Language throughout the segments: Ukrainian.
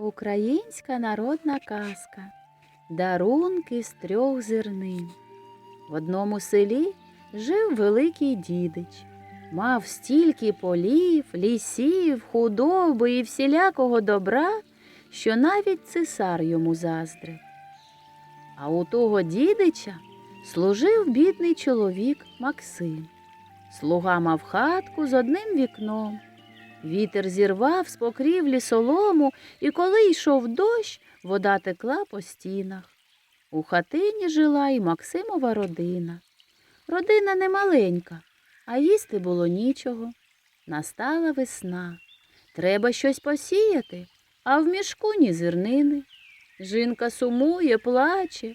Українська народна казка. Дарунки з трьох зернин. В одному селі жив великий дідич. Мав стільки полів, лісів, худоби і всілякого добра, що навіть цесар йому заздрив. А у того дідича служив бідний чоловік Максим. Слуга мав хатку з одним вікном. Вітер зірвав з покрівлі солому, і коли йшов дощ, вода текла по стінах. У хатині жила і Максимова родина. Родина не маленька, а їсти було нічого. Настала весна. Треба щось посіяти, а в мішку ні зернини. Жінка сумує, плаче.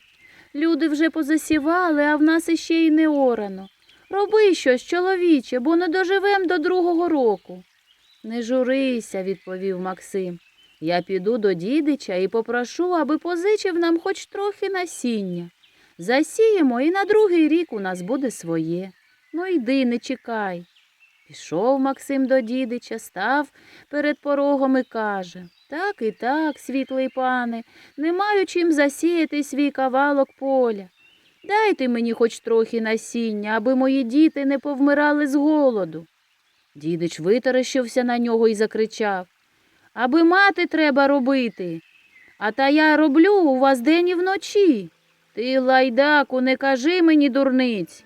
Люди вже позасівали, а в нас іще й не орано. Роби щось, чоловіче, бо не доживем до другого року. Не журися, відповів Максим. Я піду до дідича і попрошу, аби позичив нам хоч трохи насіння. Засіємо, і на другий рік у нас буде своє. Ну йди, не чекай. Пішов Максим до дідича, став перед порогом і каже Так і так, світлий пане, не маю чим засіяти свій кавалок поля. Дайте мені хоч трохи насіння, аби мої діти не повмирали з голоду. Дідич витаращився на нього і закричав Аби мати треба робити. А та я роблю у вас день і вночі. Ти, лайдаку, не кажи мені дурниць.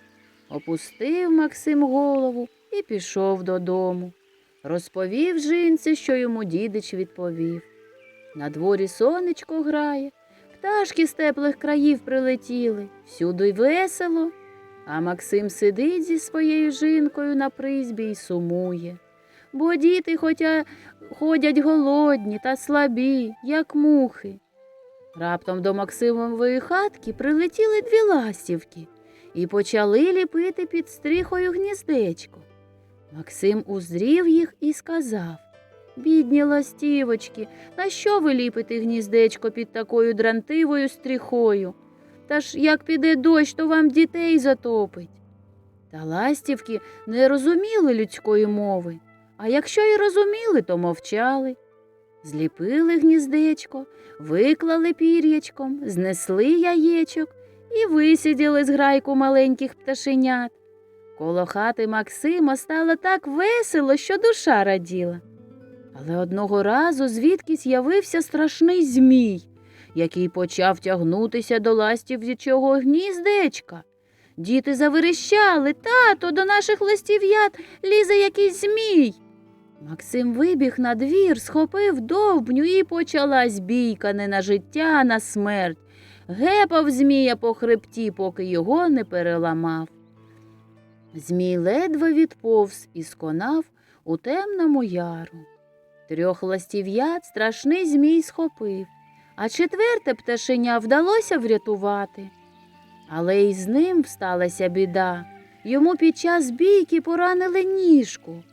Опустив Максим голову і пішов додому. Розповів жінці, що йому дідич відповів. На дворі сонечко грає, пташки з теплих країв прилетіли, всюди весело. А Максим сидить зі своєю жінкою на призбі й сумує. Бо діти хотя ходять голодні та слабі, як мухи. Раптом до Максимової хатки прилетіли дві ластівки і почали ліпити під стріхою гніздечко. Максим узрів їх і сказав Бідні ластівочки, на що ви ліпите гніздечко під такою дрантивою стріхою? Та ж як піде дощ, то вам дітей затопить. Та ластівки не розуміли людської мови, а якщо й розуміли, то мовчали. Зліпили гніздечко, виклали пір'ячком, знесли яєчок і висиділи з грайку маленьких пташенят. Коло хати Максима стало так весело, що душа раділа. Але одного разу звідкись явився страшний змій, який почав тягнутися до ластів'ячого гніздечка. Діти заверещали тато, до наших листів'ят лізе якийсь змій. Максим вибіг на двір, схопив довбню і почалась бійка не на життя, а на смерть. Гепав змія по хребті, поки його не переламав. Змій ледве відповз і сконав у темному яру. Трьох ластів'ят страшний змій схопив, а четверте пташеня вдалося врятувати. Але й з ним сталася біда. Йому під час бійки поранили ніжку.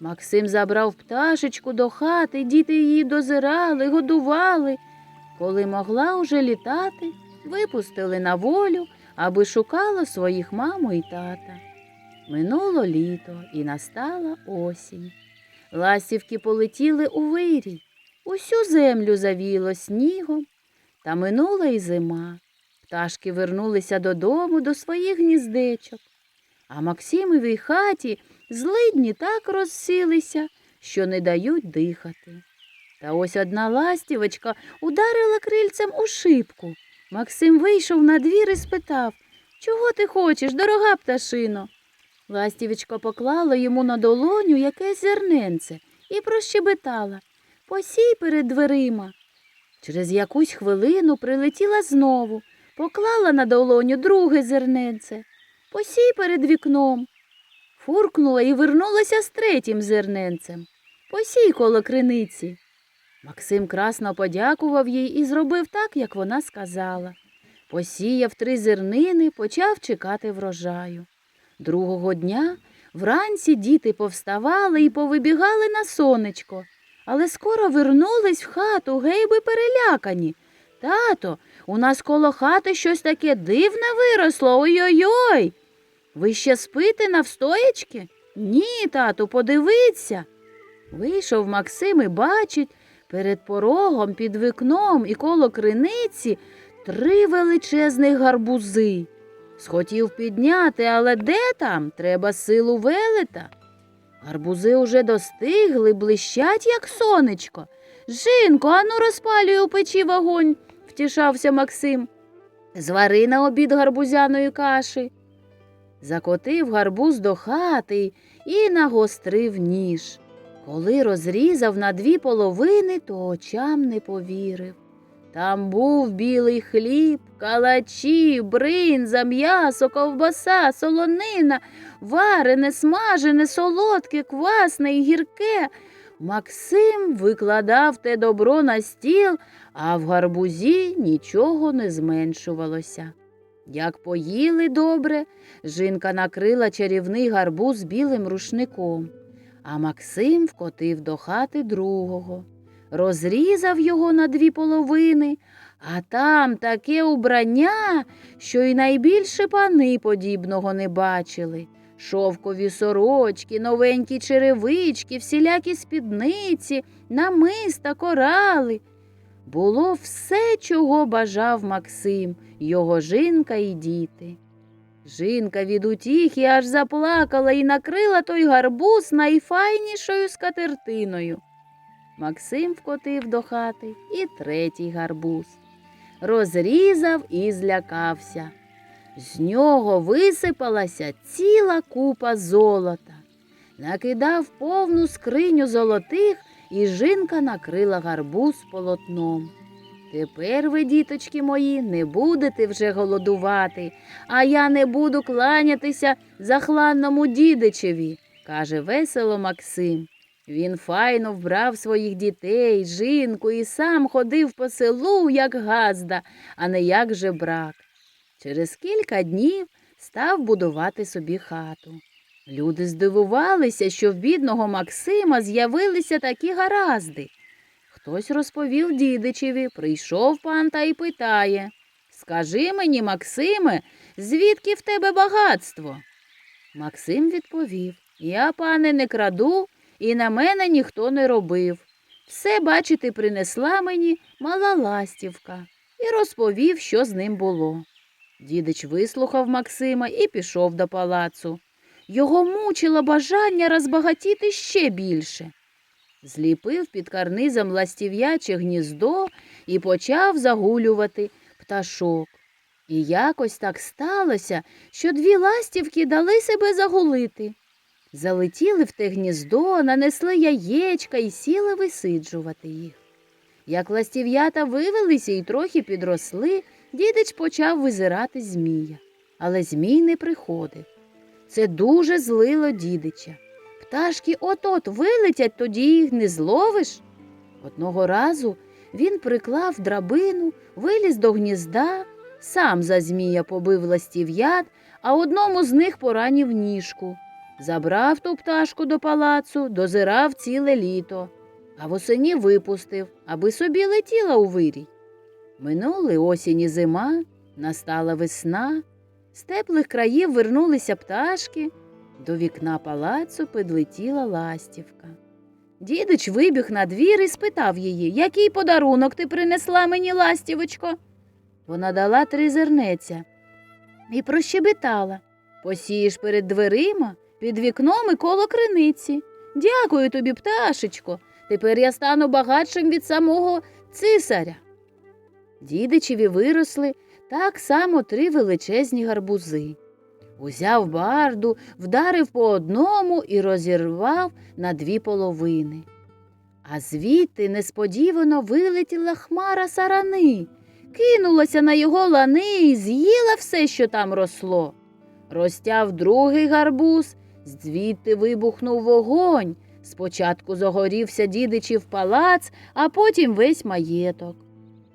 Максим забрав пташечку до хати, діти її дозирали, годували. Коли могла уже літати, випустили на волю, аби шукала своїх маму і тата. Минуло літо і настала осінь. Ластівки полетіли у вирій, усю землю завіяло снігом, та минула й зима. Пташки вернулися додому до своїх гніздечок, а Максимовій хаті злидні так розсілися, що не дають дихати. Та ось одна ластівочка ударила крильцем у шибку. Максим вийшов на двір і спитав Чого ти хочеш, дорога пташино? Ластівочка поклала йому на долоню якесь зерненце і прощебетала Посій перед дверима. Через якусь хвилину прилетіла знову, поклала на долоню друге зерненце. Посій перед вікном. Фуркнула і вернулася з третім зерненцем. Посій коло криниці. Максим красно подякував їй і зробив так, як вона сказала. Посіяв три зернини, почав чекати врожаю. Другого дня вранці діти повставали і повибігали на сонечко, але скоро вернулись в хату гейби перелякані. Тато, у нас коло хати щось таке дивне виросло. Ой-ой-ой. Ви ще спите навстоячки? Ні, тату, подивіться. Вийшов Максим і бачить, Перед порогом, під вікном і коло криниці три величезних гарбузи. Схотів підняти, але де там? Треба силу велета. Гарбузи уже достигли, блищать, як сонечко. Жінко, ану розпалюй у печі вогонь, втішався Максим. Звари на обід гарбузяної каші. Закотив гарбуз до хати і нагострив ніж. Коли розрізав на дві половини, то очам не повірив. Там був білий хліб, калачі, бринза, м'ясо, ковбаса, солонина, варене, смажене, солодке, квасне і гірке. Максим викладав те добро на стіл, а в гарбузі нічого не зменшувалося. Як поїли добре, жінка накрила чарівний гарбуз білим рушником, а Максим вкотив до хати другого, розрізав його на дві половини, а там таке убрання, що й найбільше пани подібного не бачили. Шовкові сорочки, новенькі черевички, всілякі спідниці, намиста, корали. Було все, чого бажав Максим, його жінка і діти. Жінка від утіхи аж заплакала і накрила той гарбуз найфайнішою скатертиною. Максим вкотив до хати і третій гарбуз. Розрізав і злякався. З нього висипалася ціла купа золота. Накидав повну скриню золотих, і жінка накрила гарбуз полотном. Тепер ви, діточки мої, не будете вже голодувати, а я не буду кланятися захланному дідичеві, каже весело Максим. Він файно вбрав своїх дітей, жінку і сам ходив по селу, як газда, а не як жебрак. Через кілька днів став будувати собі хату. Люди здивувалися, що в бідного Максима з'явилися такі гаразди. Хтось розповів дідичеві, прийшов пан та й питає Скажи мені, Максиме, звідки в тебе багатство? Максим відповів Я, пане, не краду, і на мене ніхто не робив. Все, бачити, принесла мені мала ластівка і розповів, що з ним було. Дідич вислухав Максима і пішов до палацу. Його мучило бажання розбагатіти ще більше. Зліпив під карнизом ластів'яче гніздо і почав загулювати пташок. І якось так сталося, що дві ластівки дали себе загулити. Залетіли в те гніздо, нанесли яєчка і сіли висиджувати їх. Як ластів'ята вивелися і трохи підросли, дідич почав визирати змія. Але змій не приходив. Це дуже злило дідича. Пташки от-от вилетять, тоді їх не зловиш. Одного разу він приклав драбину, виліз до гнізда, сам за змія побив ластів'ят, а одному з них поранів ніжку. Забрав ту пташку до палацу, дозирав ціле літо, а восені випустив, аби собі летіла у вирій. Минули осінь і зима, настала весна. З теплих країв вернулися пташки. До вікна палацу підлетіла ластівка. Дідич вибіг на двір і спитав її, який подарунок ти принесла мені, ластівочко. Вона дала три зернеця і прощебетала. Посієш перед дверима, під вікном і коло криниці. Дякую тобі, пташечко. Тепер я стану багатшим від самого цисаря. Дідичеві виросли так само три величезні гарбузи. Узяв барду, вдарив по одному і розірвав на дві половини. А звідти несподівано вилетіла хмара сарани, кинулася на його лани і з'їла все, що там росло. Розтяв другий гарбуз, звідти вибухнув вогонь. Спочатку загорівся дідичів палац, а потім весь маєток.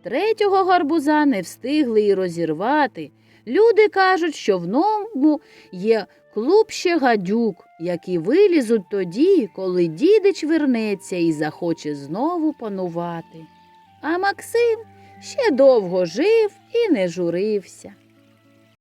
Третього гарбуза не встигли й розірвати. Люди кажуть, що в ньому є клуб ще гадюк, які вилізуть тоді, коли дідич вернеться і захоче знову панувати. А Максим ще довго жив і не журився.